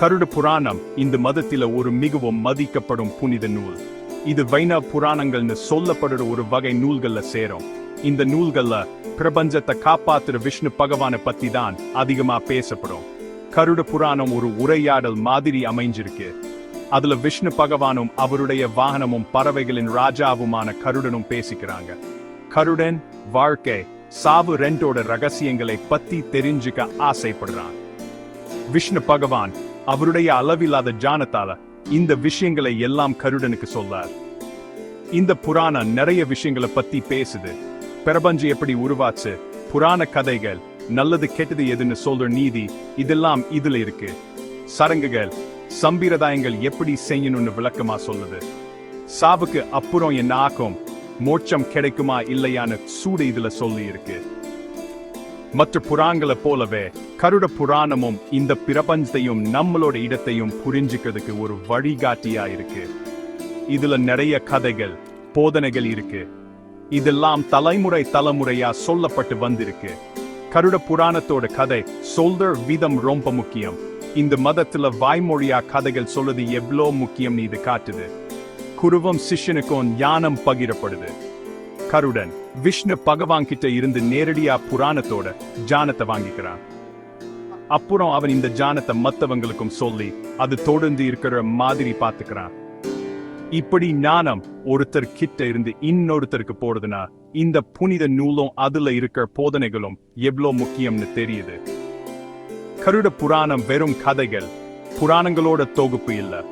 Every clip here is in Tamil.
கருட புராணம் இந்த மதத்தில ஒரு மிகவும் மதிக்கப்படும் புனித நூல். இது வைணவ புராணங்கள்னு சொல்லப்படுற ஒரு வகை நூல்கள்ல சேரும். இந்த நூல்கள்ல பிரபஞ்சத்தை காப்பாத்துற விஷ்ணு பகவானை பத்தி தான் அதிகமா பேசப்படும். கருட புராணம் ஒரு உரையாடல் மாதிரி அமைஞ்சிருக்கு. அதுல விஷ்ணு பகவானும் அவருடைய வாகனமும் பறவைகளின் ராஜாவுமான கருடனும் பேசிக்கிறாங்க. கருடன் வாழ்க்கை சாவு ரெண்டோட ரகசியங்களை பத்தி தெரிஞ்சுக்க ஆசைப்படுறான். விஷ்ணு பகவான் அவருடைய அளவில்லாத ஜானத்தால இந்த விஷயங்களை எல்லாம் கருடனுக்கு சொல்லார். இந்த புராணம் நிறைய விஷயங்களை பத்தி பேசுது. பிரபஞ்சம் எப்படி உருவாச்சு புராண கதைகள் நல்லது கெட்டது எதுன்னு சொல்ற நீதி இதெல்லாம் இதுல இருக்கு. சடங்குகள் சம்பிரதாயங்கள் எப்படி செய்யணும்னு விளக்கமா சொல்லுது. சாவுக்கு அப்புறம் என்ன ஆக்கும் மோட்சம் கிடைக்குமா இல்லையான்னு சூடு இதுல சொல்லி இருக்கு. மற்ற புராணங்களை போலவே கருட புராணமும் இந்த பிரபஞ்சத்தையும் நம்மளோட இடத்தையும் புரிஞ்சுக்கிறதுக்கு ஒரு வழிகாட்டியா இருக்கு. இதுல நிறைய கதைகள் போதனைகள் இருக்கு. இதெல்லாம் தலைமுறை தலைமுறையா சொல்லப்பட்டு வந்திருக்கு. கருட புராணத்தோட கதை சொல்ற விதம் ரொம்ப முக்கியம். இந்த மதத்துல வாய்மொழியா கதைகள் சொல்றது எவ்வளோ முக்கியம் இது காட்டுது. குருவம் சிஷ்யனுக்கும் ஞானம் பகிரப்படுது. கருடன் விஷ்ணு பகவான் கிட்ட இருந்து நேரடியா புராணத்தோட ஜானத்தை வாங்கிக்கிறான். அப்புறம் அவன் இந்த ஜானத்தை மத்தவங்களுக்கும் சொல்லி அது தொடர்ந்து இருக்கிற மாதிரி பாத்துக்கிறான் இப்படி ஞானம் ஒருத்தர் கிட்ட இருந்து இன்னொருத்தருக்கு போறதுனா இந்த புனித நூலும் அதுல இருக்கிற போதனைகளும் எவ்வளவு முக்கியம்னு தெரியுது. கருட புராணம் வெறும் கதைகள் புராணங்களோட தொகுப்பு இல்ல.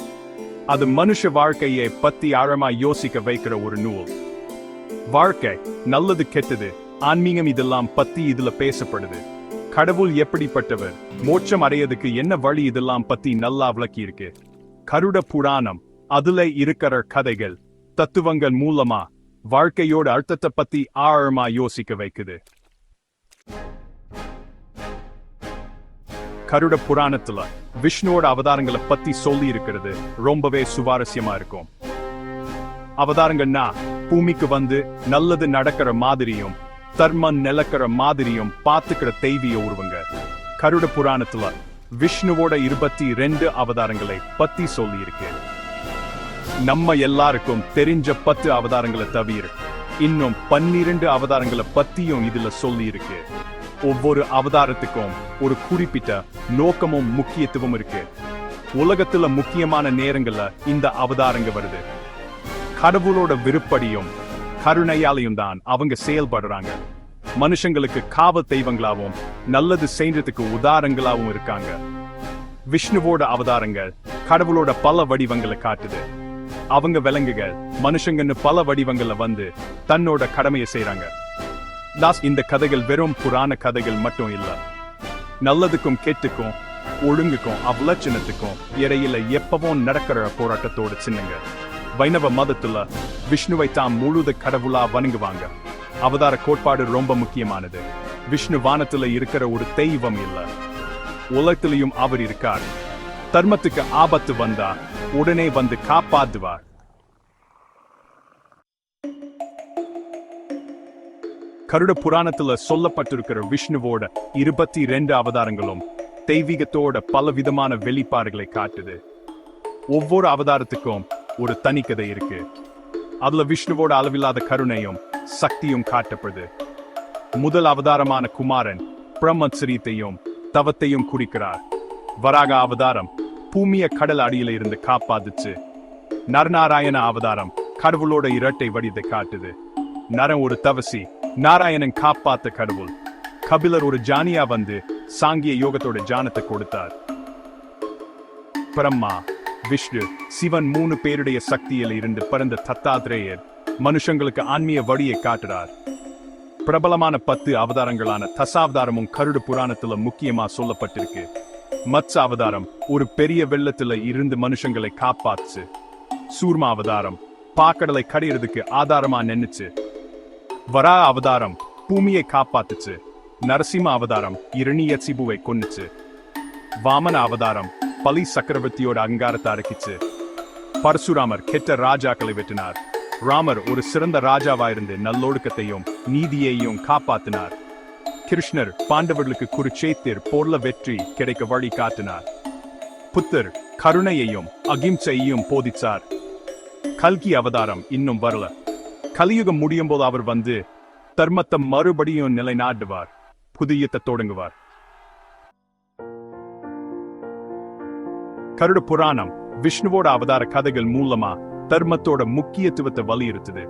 அது மனுஷ வாழ்க்கையை பத்தி ஆழமா யோசிக்க வைக்கிற ஒரு நூல். வாழ்க்கை நல்லது கெட்டது ஆன்மீகம் இதெல்லாம் பத்தி இதுல பேசப்படுது. கடவுள் எப்படிப்பட்டவர் மோட்சம் அடையதுக்கு என்ன வழி இதெல்லாம் பத்தி நல்லா விளக்கி இருக்கு கருட புராணம் அதுல இருக்கிற கதைகள் தத்துவங்கள் மூலமா வாழ்க்கையோட அர்த்தத்தை பத்தி ஆழமா யோசிக்க வைக்குது. கருட புராணத்துல விஷ்ணுவோட அவதாரங்களை பத்தி சொல்லி இருக்கிறது ரொம்பவே சுவாரஸ்யமா இருக்கும். அவதாரங்கள்னா பூமிக்கு வந்து நல்லது நடக்கிற மாதிரியும் தர்மம் நிலக்கிற மாதிரியும் பார்த்துக்கிற தெய்வீக உருவங்க. கருட புராணத்துல விஷ்ணுவோட இருபத்தி ரெண்டு அவதாரங்களை பத்தி சொல்லி இருக்கு நம்ம எல்லாருக்கும் தெரிஞ்ச பத்து அவதாரங்களை தவிர இன்னும் பன்னிரண்டு அவதாரங்களை பத்தியும் இதுல சொல்லியிருக்கு. ஒவ்வொரு அவதாரத்துக்கும் ஒரு குறிப்பிட்ட நோக்கமும் முக்கியத்துவம் இருக்கு. உலகத்துல முக்கியமான நேரங்கள்ல இந்த அவதாரங்க வருது. கடவுளோட விருப்படியும் கருணையாலையும் தான் அவங்க செயல்படுறாங்க. மனுஷங்களுக்கு காவல் தெய்வங்களாவும் நல்லது செய்யறதுக்கு உதாரங்களாகவும் இருக்காங்க. விஷ்ணுவோட அவதாரங்கள் கடவுளோட பல வடிவங்களை காட்டுது. அவங்க விலங்குகள் மனுஷங்கன்னு பல வடிவங்கள்ல வந்து தன்னோட கடமையை செய்றாங்க. தாஸ் இந்த கதைகள் வெறும் புராண கதைகள் மட்டும் இல்ல. நல்லதுக்கும் கெட்டுக்கும் ஒழுங்குக்கும் அவலட்சணத்துக்கும் இடையில எப்பவும் நடக்கிற போராட்டத்தோட சின்னங்க வைணவ மதத்துல விஷ்ணுவை தாம் முழுத கடவுளா வணங்குவாங்க. அவதார கோட்பாடு ரொம்ப முக்கியமானது. விஷ்ணு வானத்துல இருக்கிற ஒரு தெய்வம் இல்ல. உலகத்திலையும் அவர் இருக்கார். தர்மத்துக்கு ஆபத்து வந்தா உடனே வந்து காப்பாத்துவார். கருட புராணத்துல சொல்லப்பட்டிருக்கிற விஷ்ணுவோட இருபத்தி ரெண்டு அவதாரங்களும் தெய்வீகத்தோட பலவிதமான வெளிப்பாடுகளை காட்டுது. ஒவ்வொரு அவதாரத்துக்கும் ஒரு தனி கதை இருக்கு. அதுல விஷ்ணுவோட அளவில்லாத கருணையும் சக்தியும் காட்டப்படுது. முதல் அவதாரமான குமாரன் பிரம்மச்சரியத்தையும் தவத்தையும் குறிக்கிறார். வராக அவதாரம் பூமிய கடல் அடியில இருந்து காப்பாத்துச்சு. நரநாராயண அவதாரம் கடவுளோட இரட்டை வடிதை காட்டுது. நரன் ஒரு தவசி நாராயணன் காப்பாத்த கடவுள். கபிலர் ஒரு ஜானியா வந்து சாங்கிய யோகத்தோட ஜானத்தை கொடுத்தார். பிரம்மா விஷ்ணு சிவன் மூணு பேருடைய சக்தியில் இருந்து பிறந்த தத்தாத்ரேயர் மனுஷங்களுக்கு ஆன்மீக வழியை காட்டுறார். பிரபலமான பத்து அவதாரங்களான தசாவதாரமும் கருடு புராணத்துல முக்கியமா சொல்லப்பட்டிருக்கு. மத்ச அவதாரம் ஒரு பெரிய வெள்ளத்துல இருந்து மனுஷங்களை காப்பாத்துச்சு. சூர்மா அவதாரம் பாக்கடலை கடையிறதுக்கு ஆதாரமா நின்னுச்சு. வரா அவதாரம் பூமியை காப்பாத்துச்சு. நரசிம்ம அவதாரம் இரணிய சிபுவை கொன்னுச்சு. வாமன அவதாரம் பலி சக்கரவர்த்தியோட அங்காரத்தை அரைக்கிச்சு பரசுராமர் கெட்ட ராஜாக்களை வெட்டினார். ராமர் ஒரு சிறந்த ராஜாவாயிருந்து நல்லொழுக்கத்தையும் நீதியையும் காப்பாத்தினார். கிருஷ்ணர் பாண்டவர்களுக்கு குருச்சேத்திர் போர்ல வெற்றி கிடைக்க வழி காட்டினார். புத்தர் கருணையையும் அகிம்சையையும் போதிச்சார். கல்கி அவதாரம் இன்னும் வரல. கலியுகம் முடியும் போது அவர் வந்து தர்மத்தை மறுபடியும் நிலைநாட்டுவார். புதியத்தை தொடங்குவார். கருட புராணம் விஷ்ணுவோட அவதார கதைகள் மூலமா தர்மத்தோட முக்கியத்துவத்தை வலியுறுத்துது.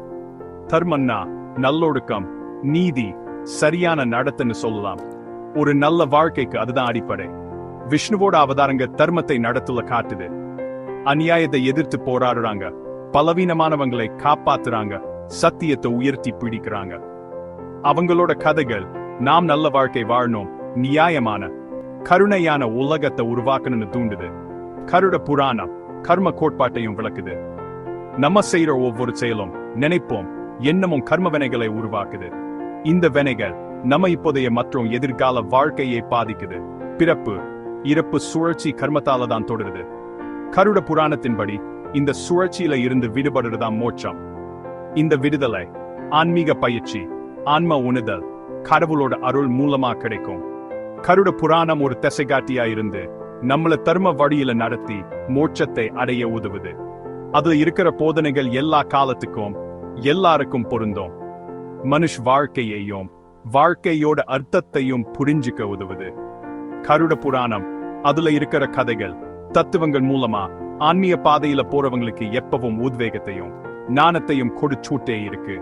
தர்மன்னா நல்லொழுக்கம் நீதி சரியான நடத்தன்னு சொல்லலாம். ஒரு நல்ல வாழ்க்கைக்கு அதுதான் அடிப்படை. விஷ்ணுவோட அவதாரங்க தர்மத்தை நடத்துல காட்டுது. அநியாயத்தை எதிர்த்து போராடுறாங்க. பலவீனமானவங்களை காப்பாத்துறாங்க. சத்தியத்தை உயர்த்தி பிடிக்கிறாங்க. அவங்களோட கதைகள் நாம் நல்ல வாழ்க்கை வாழணும் நியாயமான கருணையான உலகத்தை உருவாக்கணும்னு தூண்டுது. கருட புராணம் கர்ம கோட்பாட்டையும் விளக்குது. நம்ம செய்யற ஒவ்வொரு செயலும் நினைப்போம் எண்ணமும் கர்ம வினைகளை உருவாக்குது. இந்த வினைகள் நம்ம இப்போதைய மற்றும் எதிர்கால வாழ்க்கையை பாதிக்குது. பிறப்பு இறப்பு சுழற்சி கர்மத்தால தான் தொடருது. கருட புராணத்தின்படி இந்த சுழற்சியில இருந்து விடுபடுறதா மோட்சம். இந்த விடுதலை ஆன்மீக பயிற்சி ஆன்ம உணுதல் கடவுளோட அருள் மூலமா கிடைக்கும். கருட புராணம் ஒரு திசைகாட்டியா இருந்து நம்மள தர்ம வழியில நடத்தி மோட்சத்தை அடைய உதவுது. அதுல இருக்கிற போதனைகள் எல்லா காலத்துக்கும் எல்லாருக்கும் பொருந்தும். மனுஷ் வாழ்க்கையையும் வாழ்க்கையோட அர்த்தத்தையும் புரிஞ்சுக்க உதவுது. கருட புராணம் அதுல இருக்கிற கதைகள் தத்துவங்கள் மூலமா ஆன்மீக பாதையில போறவங்களுக்கு எப்பவும் உத்வேகத்தையும் நாணத்தையும் கொடுச்சூட்டே இருக்கு.